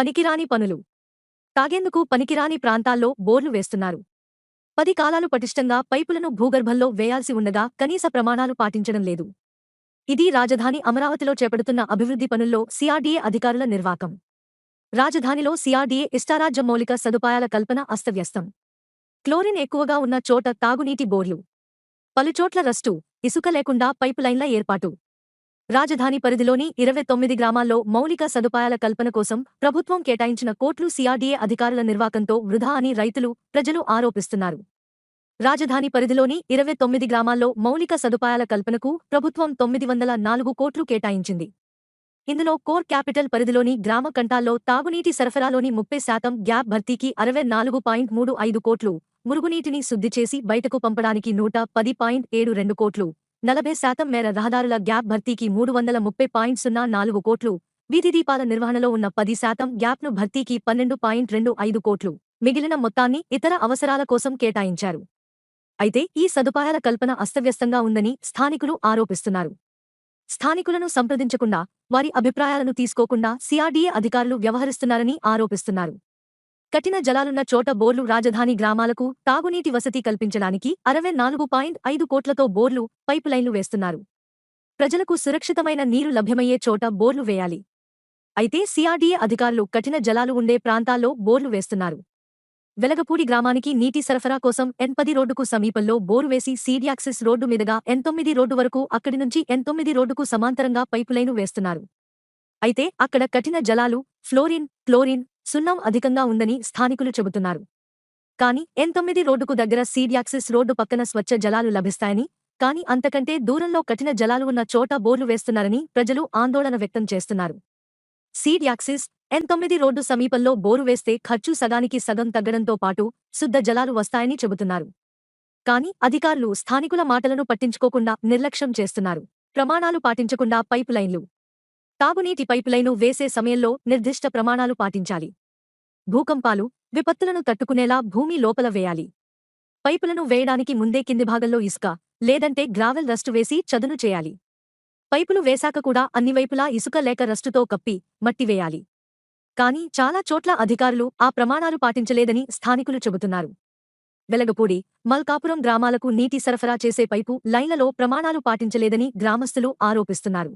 పనికిరాని పనులు. తాగేందుకు పనికిరాని ప్రాంతాల్లో బోర్లు వేస్తున్నారు. పది కాలాలు పటిష్టంగా పైపులను భూగర్భంలో వేయాల్సి ఉండగా కనీస ప్రమాణాలు పాటించడం లేదు. ఇది రాజధాని అమరావతిలో చేపడుతున్న అభివృద్ధి పనుల్లో సిఆర్డీఏ అధికారుల నిర్వాకం. రాజధానిలో సిఆర్డీఏ ఇష్టారాజ్య మౌలిక సదుపాయాల కల్పన అస్తవ్యస్తం. క్లోరిన్ ఎక్కువగా ఉన్న చోట తాగునీటి బోర్లు. పలుచోట్ల రస్టు ఇసుక లేకుండా పైపులైన్ల ఏర్పాటు. రాజధాని పరిధిలోని ఇరవై తొమ్మిది గ్రామాల్లో మౌలిక సదుపాయాల కల్పన కోసం ప్రభుత్వం కేటాయించిన కోట్లు సిఆర్డీఏ అధికారుల నిర్వాకంతో వృధా అని రైతులు ప్రజలు ఆరోపిస్తున్నారు. రాజధాని పరిధిలోని ఇరవై తొమ్మిది గ్రామాల్లో మౌలిక సదుపాయాల కల్పనకు ప్రభుత్వం తొమ్మిది వందల నాలుగు కోట్లు కేటాయించింది. ఇందులో కోర్ క్యాపిటల్ పరిధిలోని గ్రామ కంటాల్లో తాగునీటి సరఫరాలోని ముప్పై శాతం గ్యాప్ భర్తీకి అరవై నాలుగు పాయింట్ మూడు ఐదు కోట్లు మురుగునీటిని శుద్ధి చేసి బయటకు పంపడానికి నూట పది పాయింట్ ఏడు రెండు కోట్లు నలభై శాతం మేర రహదారుల గ్యాప్ భర్తీకి మూడు వందల ముప్పై పాయింట్ సున్నా నాలుగు కోట్లు వీధి దీపాల నిర్వహణలో ఉన్న పది శాతం గ్యాప్ను భర్తీకి పన్నెండు పాయింట్ రెండు ఐదు కోట్లు మిగిలిన మొత్తాన్ని ఇతర అవసరాల కోసం కేటాయించారు. అయితే ఈ సదుపాయాల కల్పన అస్తవ్యస్తంగా ఉందని స్థానికులు ఆరోపిస్తున్నారు. స్థానికులను సంప్రదించకుండా వారి అభిప్రాయాలను తీసుకోకుండా సిఆర్డీఏ అధికారులు వ్యవహరిస్తున్నారని ఆరోపిస్తున్నారు. కఠిన జలాలున్న చోట బోర్లు రాజధాని గ్రామాలకు తాగునీటి వసతి కల్పించడానికి అరవై నాలుగు పాయింట్ ఐదు కోట్లతో బోర్లు పైపులైన్లు వేస్తున్నారు. ప్రజలకు సురక్షితమైన నీరు లభ్యమయ్యే చోట బోర్లు వేయాలి. అయితే సిఆర్డీఏ అధికారులు కఠిన జలాలు ఉండే ప్రాంతాల్లో బోర్లు వేస్తున్నారు. వెలగపూడి గ్రామానికి నీటి సరఫరా కోసం ఎన్ పది రోడ్డుకు సమీపంలో బోరు వేసి సీడియాక్సిస్ రోడ్డు మీదుగా ఎన్ తొమ్మిది రోడ్డు వరకు అక్కడి నుంచి ఎన్ తొమ్మిది రోడ్డుకు సమాంతరంగా పైపులైను వేస్తున్నారు. అయితే అక్కడ కఠిన జలాలు ఫ్లోరిన్ క్లోరిన్ సున్నం అధికంగా ఉందని స్థానికులు చెబుతున్నారు. కాని ఎన్ తొమ్మిది రోడ్డుకు దగ్గర సీడియాక్సిస్ రోడ్డు పక్కన స్వచ్ఛ జలాలు లభిస్తాయని కాని అంతకంటే దూరంలో కఠిన జలాలు ఉన్న చోట బోర్లు వేస్తున్నారని ప్రజలు ఆందోళన వ్యక్తం చేస్తున్నారు. సీడ్ యాక్సిస్ ఎన్ తొమ్మిది రోడ్డు సమీపంలో బోరు వేస్తే ఖర్చు సగానికి సగం తగ్గడంతో పాటు శుద్ధ జలాలు వస్తాయని చెబుతున్నారు. కాని అధికారులు స్థానికుల మాటలను పట్టించుకోకుండా నిర్లక్ష్యం చేస్తున్నారు. ప్రమాణాలు పాటించకుండా పైపులైన్లు తాగునీటి పైపులైను వేసే సమయంలో నిర్దిష్ట ప్రమాణాలు పాటించాలి. భూకంపాలు విపత్తులను తట్టుకునేలా భూమి లోపల వేయాలి. పైపులను వేయడానికి ముందే కింది భాగంలో ఇసుక లేదంటే గ్రావెల్ రస్టు వేసి చదును చేయాలి. పైపులు వేశాక కూడా అన్నివైపులా ఇసుక లేక రస్టుతో కప్పి మట్టి వేయాలి. కానీ చాలా చోట్ల అధికారులు ఆ ప్రమాణాలు పాటించలేదని స్థానికులు చెబుతున్నారు. వెలగపూడి మల్కాపురం గ్రామాలకు నీటి సరఫరా చేసే పైపు లైన్లలో ప్రమాణాలు పాటించలేదని గ్రామస్తులు ఆరోపిస్తున్నారు.